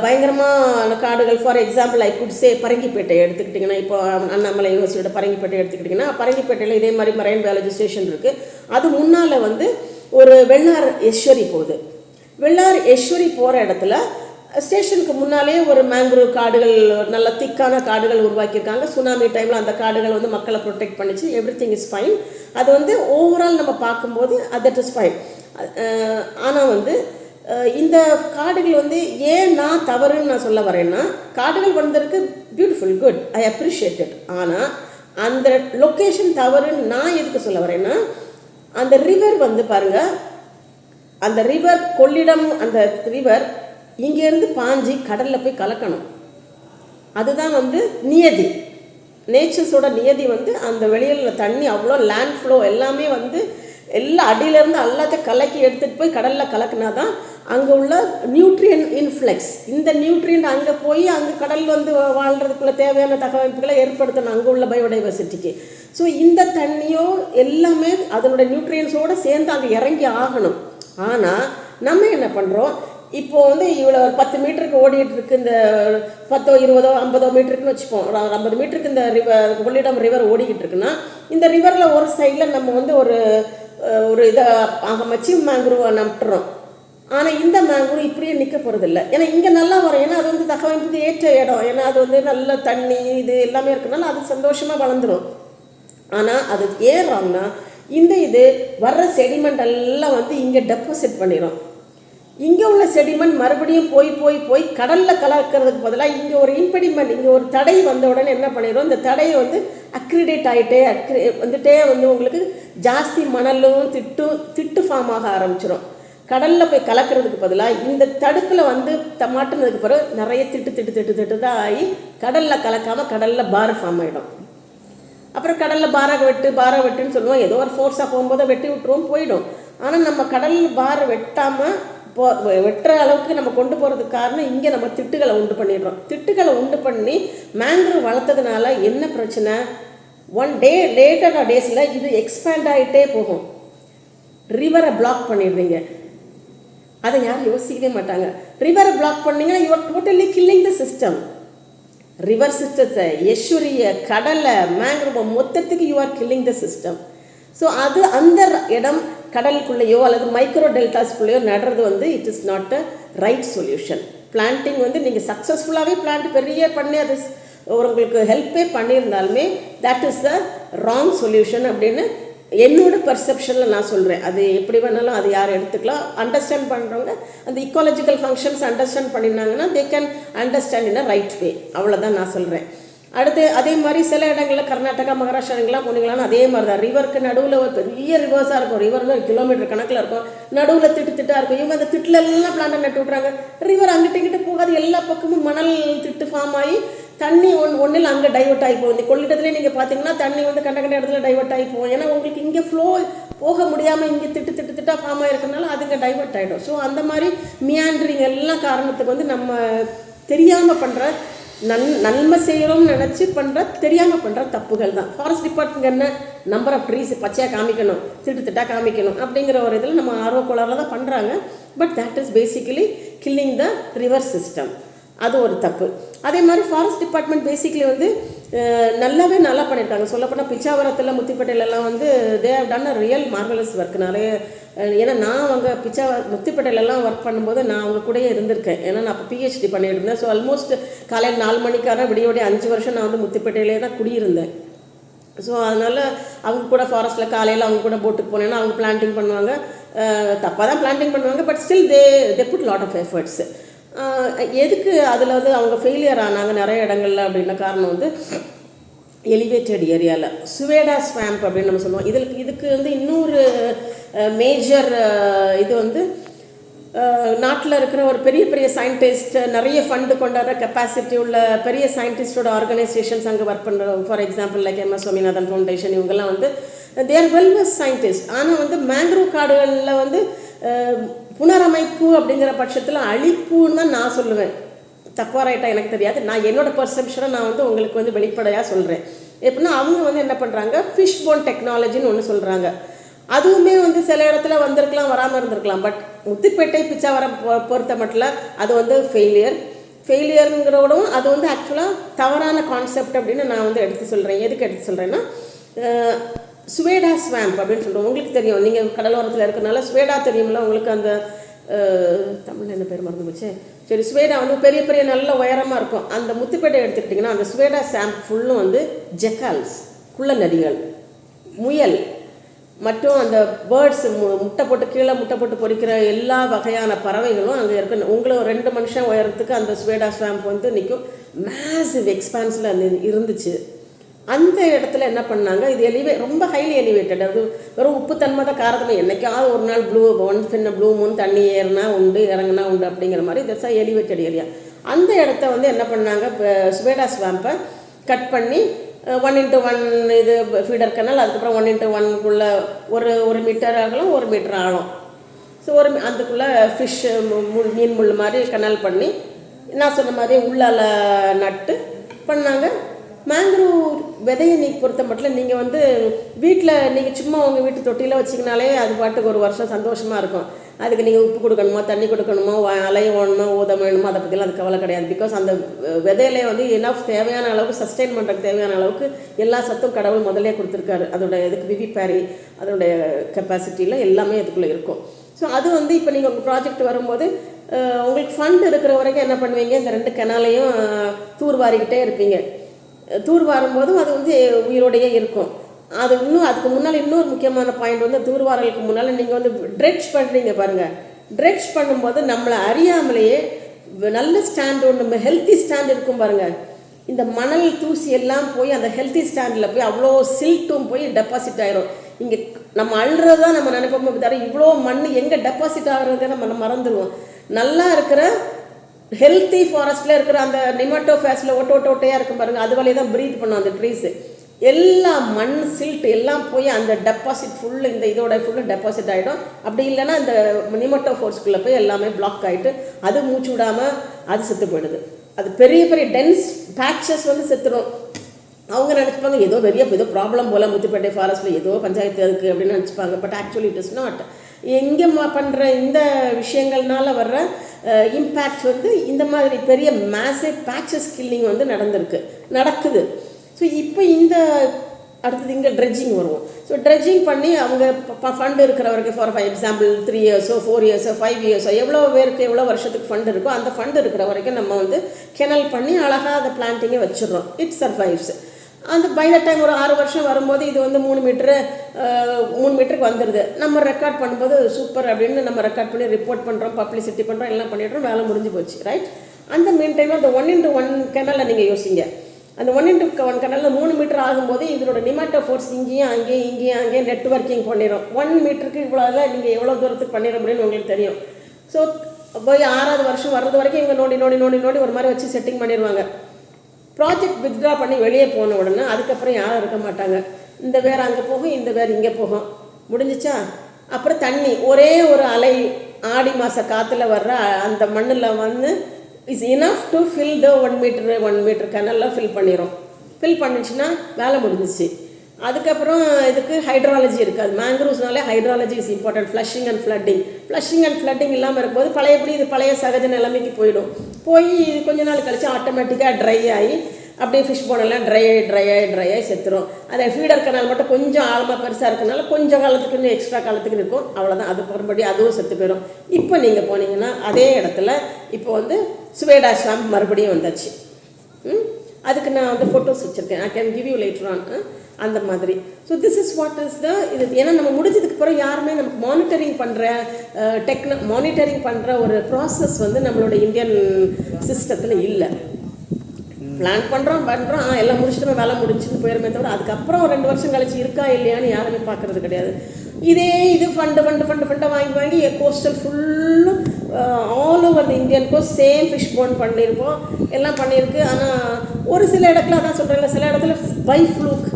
பயங்கரமான காடுகள் for example I could say Parangipettai எடுத்துக்கிட்டிங்கன்னா இப்போ அண்ணாமலை யூனிவர்சிட்டியோட பரங்கிப்பேட்டை எடுத்துக்கிட்டிங்கன்னா பரங்கிப்பேட்டையில் இதே மாதிரி மரைன் பயாலஜி ஸ்டேஷன் இருக்குது அது முன்னால் வந்து ஒரு வெள்ளார் எஸ்வரி போகுது. வெள்ளார் எஸ்வரி போகிற இடத்துல ஸ்டேஷனுக்கு முன்னாலே ஒரு மேங்க்ரூவ் காடுகள் நல்ல திக்கான காடுகள் உருவாக்கியிருக்காங்க. சுனாமி டைமில் அந்த காடுகள் வந்து மக்களை ப்ரொடெக்ட் பண்ணிச்சு. எவ்ரி திங் இஸ் ஃபைன் அது வந்து ஓவரால் நம்ம பார்க்கும்போது தட் இஸ் ஃபைன் ஆனால் வந்து இந்த காடுகள் வந்து ஏன் நான் தவறுன்னு நான் சொல்ல வரேன்னா காடுகள் வந்ததற்கு beautiful good I appreciate it ஆனால் அந்த லொக்கேஷன் தவறுன்னு நான் எதுக்கு சொல்ல வரேன்னா அந்த ரிவர் வந்து பாருங்கள் அந்த ரிவர் கொள்ளிடம் அந்த ரிவர் இங்கேருந்து பாஞ்சி கடலில் போய் கலக்கணும். அதுதான் வந்து நியதி. நேச்சர்ஸோட நியதி வந்து அந்த வெளியில் தண்ணி அவ்வளோ லேண்ட் ஃப்ளோ எல்லாமே வந்து எல்லா அடியிலேருந்து எல்லாத்தையும் கலக்கி எடுத்துகிட்டு போய் கடலில் கலக்குனா தான் அங்கே உள்ள நியூட்ரியன் இன்ஃப்ளெக்ஸ் இந்த நியூட்ரியன் அங்கே போய் அங்கே கடல் வந்து வாழ்கிறதுக்குள்ள தேவையான தகவமைப்புகளை ஏற்படுத்தணும் அங்கே உள்ள பயோடைவர்சிட்டிக்கு ஸோ இந்த தண்ணியோ எல்லாமே அதனோட நியூட்ரியன்ஸோடு சேர்ந்து அங்கே இறங்கி ஆகணும். ஆனால் நம்ம என்ன பண்ணுறோம் இப்போ வந்து இவ்வளோ ஒரு பத்து மீட்டருக்கு ஓடிட்டு இருக்கு இந்த பத்தோ இருபதோ ஐம்பதோ மீட்டருக்குன்னு வச்சுப்போம். ஒரு ஐம்பது மீட்டருக்கு இந்த ரிவர் கொள்ளிடம் ரிவர் ஓடிக்கிட்டு இருக்குன்னா இந்த ரிவரில் ஒரு சைடில் நம்ம வந்து ஒரு ஒரு இதை அமைச்சு மேங்குருவை நட்டுறோம். ஆனால் இந்த மேங்குரு இப்படியே நிற்க போகிறதில்ல ஏன்னா இங்கே நல்லா வரும். ஏன்னா அது வந்து தகவமைப்புக்கு ஏற்ற இடம். ஏன்னா அது வந்து நல்ல தண்ணி இது எல்லாமே இருக்கனால அது சந்தோஷமாக வளர்ந்துடும் ஆனால் அது ஏறுறாங்கன்னா இந்த இது வர்ற செடிமெண்ட் எல்லாம் வந்து இங்கே டெபாசிட் பண்ணிடும் இங்கே உள்ள செடிமெண்ட் மறுபடியும் போய் போய் போய் கடலில் கலக்கிறதுக்கு பதிலாக இங்கே ஒரு இம்பெடிமெண்ட் இங்கே ஒரு தடை வந்த உடனே என்ன பண்ணிடும் இந்த தடையை வந்து அக்ரிடேட் ஆகிட்டே அக்ரி வந்துட்டே வந்து உங்களுக்கு ஜாஸ்தி மணலும் திட்டு திட்டு ஃபார்ம் ஆக ஆரம்பிச்சிடும் கடலில் போய் கலக்கிறதுக்கு பதிலாக இந்த தடுப்பில் வந்து த மாட்டினதுக்கு பிறகு நிறைய திட்டு திட்டு திட்டு திட்டு தான் ஆகி கடலில் கலக்காமல் கடலில் பார் ஃபார்ம் ஆகிடும் அப்புறம் கடலில் பாரை வெட்டு பாரை வெட்டுன்னு சொல்லுவோம். ஏதோ ஒரு ஃபோர்ஸாக போகும்போது வெட்டி விட்டுருவோம் போயிடும். ஆனால் நம்ம கடலில் பாரை வெட்டாமல் போ வெட்டுற அளவுக்கு நம்ம கொண்டு போகிறதுக்கு காரணம் இங்கே நம்ம திட்டுகளை உண்டு பண்ணிடுறோம். திட்டுகளை உண்டு பண்ணி மேங்க்ரூவ் வளர்த்ததுனால என்ன பிரச்சனை? ஒன் டே லேட்டர் டேஸில் இது எக்ஸ்பேண்ட் ஆகிட்டே போகும். ரிவரை பிளாக் பண்ணிடுறீங்க. அதை யாரும் யோசிக்கவே மாட்டாங்க. ரிவரை பிளாக் பண்ணிங்கன்னா you are totally killing the system river சிஸ்டத்தை யஸ்வரிய கடலை மேங்க்ரோவ மொத்தத்துக்கு you are killing the system so அது அந்த இடம் கடலுக்குள்ளேயோ அல்லது மைக்ரோ டெல்டாஸ்குள்ளேயோ நடுறது வந்து it is not a right solution planting வந்து நீங்கள் சக்ஸஸ்ஃபுல்லாகவே பிளான்ட் பெரிய பண்ணி அது ஒரு உங்களுக்கு ஹெல்ப்பே பண்ணியிருந்தாலுமே that is the wrong solution அப்படின்னு என்னோட பர்செப்ஷனில் நான் சொல்கிறேன் அது எப்படி வேணாலும் அது யார் எடுத்துக்கலாம். அண்டர்ஸ்டாண்ட் பண்ணுறவங்க அந்த ecological functions understand பண்ணினாங்கன்னா they can understand in a right way அவ்வளோதான் நான் சொல்கிறேன் அடுத்து அதே மாதிரி சில இடங்களில் கர்நாடகா மகாராஷ்டிராங்கெல்லாம் போனீங்களான்னு அதே மாதிரி தான் ரிவருக்கு நடுவில் ஒரு பெரிய ரிவர்ஸாக இருக்கும். ரிவர்னு ஒரு கிலோமீட்டர் கணக்கில் இருக்கும். நடுவில் திட்டு திட்டாக இருக்கும். இவங்க அந்த திட்டிலெல்லாம் எல்லாம் நட்டு விட்றாங்க ரிவர் அங்கிட்ட இங்கிட்ட போகாது. எல்லா பக்கமும் மணல் திட்டு ஃபார்ம் ஆகி தண்ணி ஒன் ஒன்றில் அங்கே டைவர்ட் ஆகி போகும். இந்த கொள்ளிடத்துலேயே நீங்கள் பார்த்தீங்கன்னா தண்ணி வந்து கண்ட கண்ட இடத்துல டைவர்ட் ஆகி போகும். ஏன்னா உங்களுக்கு இங்கே ஃப்ளோ போக முடியாமல் இங்கே திட்டு திட்டு திட்டா ஃபார்ம் ஆகிருக்கனால அதுங்க டைவர்ட் ஆகிடும் ஸோ அந்த மாதிரி மியாண்ட்ரிங் எல்லாம் காரணத்துக்கு வந்து நம்ம தெரியாமல் பண்ணுற நன் நன்மை செய்கிறோம்னு நினச்சி பண்ணுற தெரியாமல் பண்ணுற தப்புகள் தான். ஃபாரஸ்ட் டிபார்ட்மெண்ட் என்ன? நம்பர் ஆஃப் ட்ரீஸ் பச்சையாக காமிக்கணும் திட்டு திட்டாக காமிக்கணும் அப்படிங்கிற ஒரு இதில் நம்ம ஆர்வ கோளாறில் தான் பண்ணுறாங்க but that is basically killing the river system அது ஒரு தப்பு. அதே மாதிரி ஃபாரஸ்ட் டிபார்ட்மெண்ட் பேசிக்கலி வந்து நல்லாவே நல்லா பண்ணியிருக்காங்க சொல்லப்போனால் பிச்சாவரத்தில் முத்திப்பேட்டையிலலாம் வந்து they have done a real marvellous work நிறைய ஏன்னா நான் அவங்க பிச்சா முத்திப்பேட்டையிலலாம் ஒர்க் பண்ணும்போது நான் அவங்க கூடயே இருந்திருக்கேன். ஏன்னா நான் அப்போ பிஹெச்டி பண்ணிட்டு இருந்தேன் ஸோ ஆல்மோஸ்ட் காலையில் நாலு மணிக்கார விடிய விடிய அஞ்சு வருஷம் நான் வந்து முத்திப்பேட்டையிலே தான் குடியிருந்தேன். ஸோ அதனால் அவங்க கூட ஃபாரஸ்ட்டில் காலையில் அவங்க கூட போட்டுக்கு போனேன்னா அவங்க பிளான்டிங் பண்ணுவாங்க. தப்பாக தான் பிளான்டிங் பண்ணுவாங்க but still they they put lot of efforts எதுக்கு அதில் வந்து அவங்க ஃபெயிலியர் ஆனாங்க நிறைய இடங்கள்ல அப்படின்ன காரணம் வந்து எலிவேட்டட் ஏரியாவில் சுவேடா ஸ்வாம்ப் அப்படின்னு நம்ம சொல்லுவோம். இதில் இதுக்கு வந்து இன்னொரு மேஜர் இது வந்து நாட்டில் இருக்கிற ஒரு பெரிய பெரிய சயின்டிஸ்ட் நிறைய ஃபண்டு கொண்டாடுற கெப்பாசிட்டி உள்ள பெரிய சயின்டிஸ்டோட ஆர்கனைசேஷன்ஸ் அங்கே ஒர்க் பண்ணுற for example like M S Swaminathan foundation இவங்கெல்லாம் வந்து தேர் வெல்வெஸ் சயின்டிஸ்ட் ஆனால் வந்து மேங்க்ரோவ் காடுகளில் வந்து புனரமைப்பு அப்படிங்கிற பட்சத்தில் அழிப்புன்னு தான் நான் சொல்லுவேன். தப்பா ரைட்டா எனக்கு தெரியாது. நான் என்னோட பர்செப்ஷனை நான் வந்து உங்களுக்கு வந்து வெளிப்படையாக சொல்கிறேன் எப்படின்னா அவங்க வந்து என்ன பண்ணுறாங்க ஃபிஷ் போன் டெக்னாலஜின்னு ஒன்று சொல்கிறாங்க அதுவுமே வந்து சில இடத்துல வந்திருக்கலாம் வராமல் இருந்திருக்கலாம். பட் முத்துப்பேட்டை பிச்சாவரம் பொ- பொறுத்த மட்டும் அது வந்து ஃபெயிலியர் ஃபெயிலியருங்கிறோடும் அது வந்து ஆக்சுவலாக தவறான கான்செப்ட் அப்படின்னு நான் வந்து எடுத்து சொல்கிறேன் எதுக்கு எடுத்து சொல்கிறேன்னா சுவேடா ஸ்வாம்ப் அப்படின்னு சொல்கிறோம் உங்களுக்கு தெரியும். நீங்கள் கடலோரத்தில் இருக்கிறனால சுவேடா தெரியும்ல உங்களுக்கு அந்த தமிழில் என்ன பேர் மறந்து போச்சு? சரி ஸ்வேடா வந்து பெரிய பெரிய நல்ல உயரமாக இருக்கும். அந்த முத்துப்பேட்டை எடுத்துக்கிட்டிங்கன்னா அந்த ஸ்வேடா ஸ்வாம்ப் ஃபுல்லும் வந்து ஜெக்கால்ஸ் குள்ள நதிகள் முயல் மற்றும் அந்த பேர்ட்ஸ் முட்டை போட்டு கீழே முட்டை போட்டு பொரிக்கிற எல்லா வகையான பறவைகளும் அங்கே இருக்கு. உங்களும் ரெண்டு மனுஷன் உயரத்துக்கு அந்த ஸ்வேடா ஸ்வாம்ப் வந்து நிற்கும் மேசிவ் எக்ஸ்பான்ஸில் அந்த இருந்துச்சு. அந்த இடத்துல என்ன பண்ணாங்க? இது எலிவே ரொம்ப ஹைலி எலிவேட்டட் அது வெறும் உப்பு தன்மை தான் காரத்தன்மை என்றைக்காவது ஒரு நாள் ப்ளூ ஒன் சின்ன ப்ளூ மூன் தண்ணி ஏறினா உண்டு இறங்குனா உண்டு அப்படிங்கிற மாதிரி தட்ஸ் எலிவேட்டட் ஏரியா அந்த இடத்த வந்து என்ன பண்ணாங்க? இப்போ சுபேடா ஸ்வாம்பை கட் பண்ணி ஒன் இன்ட்டு ஒன் இது ஃபீடர் கனல் அதுக்கப்புறம் ஒன் இன்ட்டு ஒன்குள்ளே ஒரு ஒரு மீட்டர் ஆகலாம் ஒரு மீட்டர் ஆழம் ஸோ ஒரு மீ- அதுக்குள்ளே ஃபிஷ் மீன் முள் மாதிரி கனல் பண்ணி நான் சொன்ன மாதிரி உள்ளால நட்டு பண்ணாங்க. மேங்க்ரோவ் விதையை நீ பொறுத்த மட்டும் நீங்கள் வந்து வீட்டில் நீங்கள் சும்மா உங்கள் வீட்டு தொட்டியில் வச்சிங்கனாலே அது பாட்டுக்கு ஒரு வருஷம் சந்தோஷமாக இருக்கும். அதுக்கு நீங்கள் உப்பு கொடுக்கணுமோ தண்ணி கொடுக்கணுமோ அலைய ஓடணுமோ ஊதம் வேணுமோ அதை பற்றிலாம் அது கவலை கிடையாது. பிகாஸ் அந்த விதையிலே வந்து என்ன தேவையான அளவுக்கு சஸ்டெயின் பண்ணுறதுக்கு தேவையான அளவுக்கு எல்லா சத்தும் கடவுள் முதலே கொடுத்துருக்காரு. அதோட இதுக்கு விவி பேரி அதோடைய கெப்பாசிட்டியில் எல்லாமே இதுக்குள்ளே இருக்கும். ஸோ அது வந்து இப்போ நீங்கள் உங்கள் ப்ராஜெக்ட் வரும்போது உங்களுக்கு ஃபண்ட் இருக்கிற வரைக்கும் என்ன பண்ணுவீங்க? இந்த ரெண்டு கெனாலையும் தூர்வாரிக்கிட்டே இருப்பீங்க. தூர் வாரும்போதும் அது வந்து உயிரோடையே இருக்கும். அது இன்னும் அதுக்கு முன்னால் இன்னொரு முக்கியமான பாயிண்ட் வந்து தூர்வாரலுக்கு முன்னால் நீங்கள் வந்து ட்ரெட்ச் பண்ணுறீங்க பாருங்கள் ட்ரெட்ச் பண்ணும்போது நம்மளை அறியாமலேயே நல்ல ஸ்டாண்ட் ஒன்று ஹெல்த்தி ஸ்டாண்ட் இருக்கும் பாருங்கள் இந்த மணல் தூசி எல்லாம் போய் அந்த ஹெல்த்தி ஸ்டாண்டில் போய் அவ்வளோ சில்ட்டும் போய் டெபாசிட் ஆயிரும். இங்கே நம்ம அழுறதா நம்ம நினைப்போமே தவிர இவ்வளோ மண் எங்கே டெபாசிட் ஆகுறதே நம்ம மறந்துடுவோம் நல்லா இருக்கிற ஹெல்த்தி ஃபாரஸ்ட்டில் இருக்கிற அந்த நிமட்டோ ஃபேஸில் ஒட்ட ஒட்ட ஒட்டையாக இருக்கும் பாருங்கள் அது வழியே தான் ப்ரீத் பண்ணும் அந்த ட்ரீஸு எல்லா மண் சில்ட் எல்லாம் போய் அந்த டெபாசிட் ஃபுல்லு இந்த இதோட ஃபுல்லு டெபாசிட் ஆகிடும் அப்படி இல்லைன்னா இந்த நிமட்டோ ஃபோர்ஸ்குள்ளே போய் எல்லாமே பிளாக் ஆகிட்டு அது மூச்சு விடாமல் அது செத்து போயிடுது. அது பெரிய பெரிய டென்ஸ் பேட்சஸ் வந்து செத்துடும் அவங்க நினச்சிப்பாங்க ஏதோ பெரிய ஏதோ ப்ராப்ளம் போல முத்துப்பேட்டை ஃபாரஸ்ட்டில் ஏதோ பஞ்சாயத்து இருக்குது அப்படின்னு நினச்சிப்பாங்க. But actually it is not இங்கே பண்ணுற இந்த விஷயங்கள்னால வர்ற இம்பேக்ட் வந்து இந்த மாதிரி பெரிய மேசே பேச்சஸ் கில்லிங் வந்து நடந்திருக்கு. நடக்குது. ஸோ இப்போ இந்த அடுத்தது இங்கே ட்ரெட்ஜிங் வருவோம். ஸோ ட்ரெட்ஜிங் பண்ணி அவங்க ஃபண்ட் இருக்கிறவருக்கு ஃபார் ஃபார் எக்ஸாம்பிள் த்ரீ இயர்ஸோ ஃபோர் இயர்ஸோ ஃபைவ் இயர்ஸோ எவ்வளோ பேருக்கு எவ்வளோ வருஷத்துக்கு ஃபண்ட் இருக்கோ அந்த ஃபண்ட் இருக்கிற வரைக்கும் நம்ம வந்து கெனல் பண்ணி அழகாக அந்த பிளான்ட்டிங்கே வச்சிடுறோம். இட் சர்வைவ்ஸ் அந்த பை த டைம் ஒரு ஆறு வருஷம் வரும்போது இது வந்து மூணு மீட்ரு மூணு மீட்டருக்கு வந்துடுது நம்ம ரெக்கார்ட் பண்ணும்போது சூப்பர் அப்படின்னு நம்ம ரெக்கார்ட் பண்ணி ரிப்போர்ட் பண்ணுறோம் பப்ளிசிட்டி பண்ணுறோம் எல்லாம் பண்ணிடுறோம் வேலை முடிஞ்சு போச்சு ரைட் அந்த மீன் டைம் அந்த ஒன் இன்ட்டு ஒன் கெனலில் நீங்கள் யோசிங்க. அந்த ஒன் இன்ட்டு ஒன் கெனலில் மூணு மீட்டர் ஆகும்போது இதோட நிமாட்டோ ஃபோர்ஸ் இங்கேயும் அங்கேயும் இங்கேயும் அங்கேயும் நெட்வொர்க்கிங் பண்ணிடும் ஒன் மீட்டருக்கு இவ்வளோ நீங்கள் எவ்வளோ தூரத்துக்கு பண்ணிட முடியும்னு உங்களுக்கு தெரியும். ஸோ போய் ஆறாவது வருஷம் வர்றது வரைக்கும் இவங்க நோண்டி நோண்டி நோண்டி நோண்டி ஒரு மாதிரி வச்சு செட்டிங் பண்ணிடுவாங்க ப்ராஜெக்ட் வித்ட்ரா பண்ணி வெளியே போன உடனே அதுக்கப்புறம் யாரும் இருக்க மாட்டாங்க. இந்த வேறு அங்கே போகும் இந்த வேர் இங்கே போகும். முடிஞ்சிச்சா? அப்புறம் தண்ணி ஒரே ஒரு அலை ஆடி மாத காற்றுல வர்ற அந்த மண்ணில் வந்து is enough to fill the one metre one metre கனலில் fill பண்ணிடும் ஃபில் பண்ணிச்சுன்னா வேலை முடிஞ்சிச்சு. அதுக்கப்புறம் இதுக்கு ஹைட்ராலஜி இருக்காது மேங்க்ரூவ்ஸ்னாலே hydrology is important flushing and flooding flushing and flooding இல்லாமல் இருக்கும்போது பழையபடி இது பழைய சகஜ நிலைமைக்கு போயிடும். போய் இது கொஞ்ச நாள் கழிச்சு ஆட்டோமேட்டிக்காக ட்ரை ஆகி அப்படியே ஃபிஷ் போனெல்லாம் ட்ரை ஆகி ட்ரை ஆகி ட்ரை ஆகி செத்துரும். அதை ஃபீடர் கனால் மட்டும் கொஞ்சம் ஆழமாக பெருசாக இருக்கனால கொஞ்சம் காலத்துக்கு இன்னும் எக்ஸ்ட்ரா காலத்துக்கு இருக்கும் அவ்வளோதான் அது போகிறபடி அதுவும் செத்து போயிடும் இப்போ நீங்கள் போனீங்கன்னா அதே இடத்துல இப்போ வந்து சுவேடா ஸ்வாம்ப் மறுபடியும் வந்தாச்சு. அதுக்கு நான் வந்து ஃபோட்டோஸ் வச்சுருக்கேன். I can give you later on அந்த மாதிரி. So this is what is the இது ஏன்னா நம்ம முடிஞ்சதுக்கு பிறகு யாருமே நமக்கு மானிட்டரிங் பண்ணுற டெக்ன மானிட்டரிங் பண்ணுற ஒரு ப்ராசஸ் வந்து நம்மளோட இந்தியன் சிஸ்டத்தில் இல்லை. பிளான் பண்ணுறோம் பண்ணுறோம் ஆ எல்லாம் முடிச்சுட்டு வேலை முடிச்சுன்னு போயிருமே தவிர அதுக்கப்புறம் ரெண்டு வருஷம் கழிச்சு இருக்கா இல்லையான்னு யாருமே பார்க்கறது கிடையாது. இதே இது ஃபண்டு ஃபண்டு ஃபண்டு ஃபண்டை வாங்கி வாங்கி கோஸ்டல் ஃபுல்லும் all over the Indian coast same fish pond பண்ணியிருப்போம் எல்லாம் பண்ணியிருக்கு. ஆனால் ஒரு சில இடத்துல அதான் சொல்கிறேன் சில இடத்துல பை ஃப்ளூக்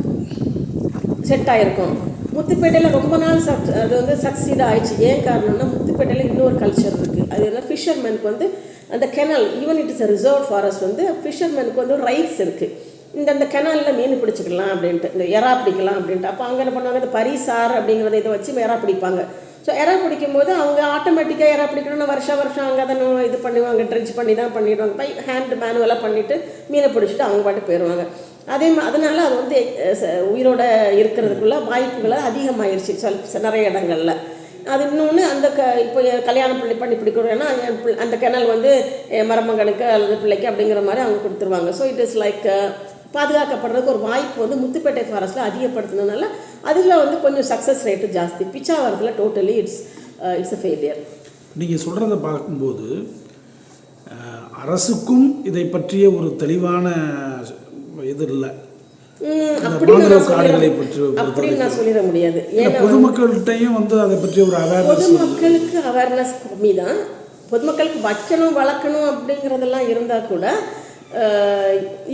செட் ஆகிருக்கும் முத்துப்பேட்டையில் ரொம்ப நாள் சக் அது வந்து சக்சீட் ஆயிடுச்சு. ஏன் காரணம்னா முத்துப்பேட்டையில் இன்னொரு கல்ச்சர் இருக்குது அது என்ன ஃபிஷர்மேனுக்கு வந்து அந்த canal even it is a reserve forest வந்து ஃபிஷர்மேனுக்கு வந்து ரைட்ஸ் இருக்குது இந்த அந்த கெனாலில் மீன் பிடிச்சிக்கலாம் அப்படின்ட்டு இந்த எறா பிடிக்கலாம் அப்படின்ட்டு. அப்போ அங்கே என்ன பண்ணுவாங்க இந்த பரிசார் அப்படிங்கிறத இதை வச்சு எறா பிடிப்பாங்க. ஸோ எறா பிடிக்கும்போது அவங்க ஆட்டோமேட்டிக்காக எறா பிடிக்கணும்னா வருஷம் வருஷம் அங்கே தான் இது பண்ணுவாங்க ட்ரிச் பண்ணி தான் பண்ணிடுவாங்க. பை ஹேண்ட் மேனுவலாக பண்ணிவிட்டு மீனை பிடிச்சிட்டு அவங்க பாட்டு போயிடுவாங்க. அதே மா அதனால் அது வந்து ச- உயிரோட இருக்கிறதுக்குள்ள வாய்ப்புகள் அதிகமாயிருச்சு சில நிறைய இடங்களில். அது இன்னொன்று அந்த க இப்போ கல்யாணம் பிள்ளை பண்ணி பிடிக்கிறோன்னா என் அந்த கிணல் வந்து என் மருமகனுக்கு அல்லது பிள்ளைக்கு அப்படிங்கிற மாதிரி அவங்க கொடுத்துருவாங்க. ஸோ இட் இஸ் லைக் பாதுகாக்கப்படுறதுக்கு ஒரு வாய்ப்பு வந்து முத்துப்பேட்டை ஃபாரஸ்ட்டில் அதிகப்படுத்துனதுனால அதில் வந்து கொஞ்சம் சக்ஸஸ் ரேட்டு ஜாஸ்தி. பிச்சாவரத்தில் totally it's it's a failure நீங்கள் சொல்கிறத பார்க்கும்போது அரசுக்கும் இதை பற்றிய ஒரு தெளிவான இது இல்லை காடுகளை பற்றி அப்படின்னு நான் சொல்லிட முடியாது. ஏன்னா பொதுமக்கள்கிட்டையும் வந்து அதை பற்றி ஒரு அவேர்னஸ் பொதுமக்களுக்கு அவேர்னஸ் கம்மி தான் பொதுமக்களுக்கு வைக்கணும் வளர்க்கணும் அப்படிங்கிறதெல்லாம் இருந்தால் கூட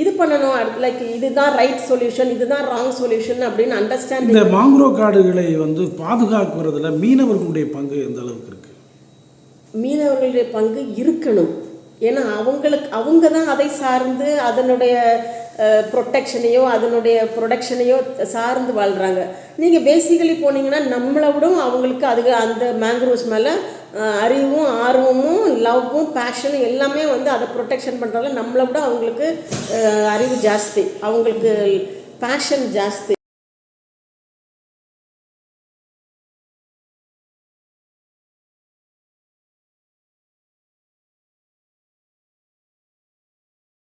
இது பண்ணணும். லைக் இதுதான் ரைட் சொல்யூஷன் இதுதான் ராங் சொல்யூஷன் அப்படின்னு அண்டர்ஸ்டாண்டிங் இந்த மாங்குரோவ் காடுகளை வந்து பாதுகாக்கிறதுல மீனவர்களுடைய பங்கு எந்த அளவுக்கு இருக்கு? மீனவர்களுடைய பங்கு இருக்கணும். ஏன்னா அவங்களுக்கு அவங்க தான் அதை சார்ந்து அதனுடைய ப்ரொட்டெக்ஷனையோ அதனுடைய ப்ரொடக்ஷனையோ சார்ந்து வாழ்கிறாங்க நீங்கள் பேசிக்கலி போனீங்கன்னா நம்மளை விடவும் அவங்களுக்கு அது அந்த மேங்க்ரோவ்ஸ் மேலே அறிவும் ஆர்வமும் லவ்வும் பேஷனும் எல்லாமே வந்து அதை ப்ரொடெக்ஷன் பண்ணுறதுல நம்மளை விட அவங்களுக்கு அறிவு ஜாஸ்தி. அவங்களுக்கு பேஷன் ஜாஸ்தி.